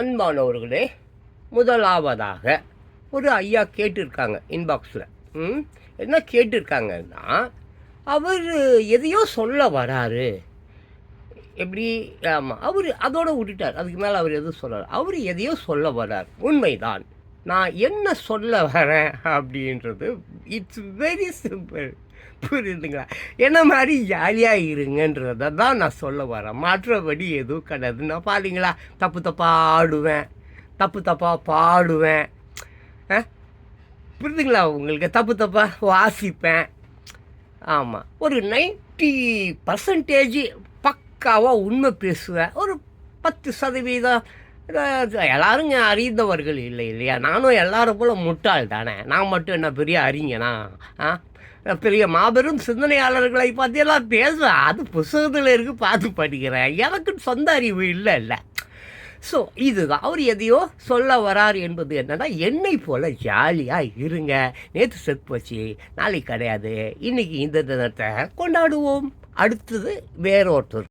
அன்பானவர்களே முதலாவதாக ஒரு ஐயா கேட்டிருக்காங்க இன்பாக்ஸில் ம்? என்ன கேட்டிருக்காங்கன்னா அவர் எதையோ சொல்ல வராரு. எப்படி? ஆமாம் அவர் அதோடு விட்டுட்டார். அதுக்கு மேலே அவர் எதுவும் சொல்லார் அவர் எதையோ சொல்ல வரார். உண்மைதான். நான் என்ன சொல்ல வரேன் அப்படின்றது இட்ஸ் வெரி சிம்பிள் புரியுதுங்களா என்ன மாதிரி ஜாலியாக இருங்கன்றதை தான் நான் சொல்ல வரேன். மற்றபடி எதுவும் கிடையாது. நான் பார்த்தீங்களா தப்பு தப்பாக ஆடுவேன். தப்பு தப்பாக பாடுவேன். புரியுதுங்களா உங்களுக்கு தப்பு தப்பாக வாசிப்பேன். ஆமாம் ஒரு நைன்ட்டி பர்சன்டேஜ் பக்காவாக உண்மை பேசுவேன். ஒரு பத்து சதவீதம் எல்லாரும் அறிந்தவர்கள் இல்லை இல்லையா? நானும் எல்லாரும் போல முட்டாள் தானே? நான் மட்டும் என்ன பெரிய அறிஞனா? ஆ? பெரிய மாபெரும் சிந்தனையாளர்களை பற்றியெல்லாம் பேசுவேன் அது புஸ்தகத்தில் இருக்கு பார்த்து படிக்கிறேன். எனக்கு சொந்த அறிவு இல்லை இல்லை. ஸோ இதுதான். அவர் எதையோ சொல்ல வரார் என்பது என்னன்னா என்னை போல் ஜாலியாக இருங்க. நேற்று செத்து போச்சு நாளைக்கு கிடையாது. இன்னைக்கு இந்த தினத்தை கொண்டாடுவோம். அடுத்தது வேறொருத்தர்.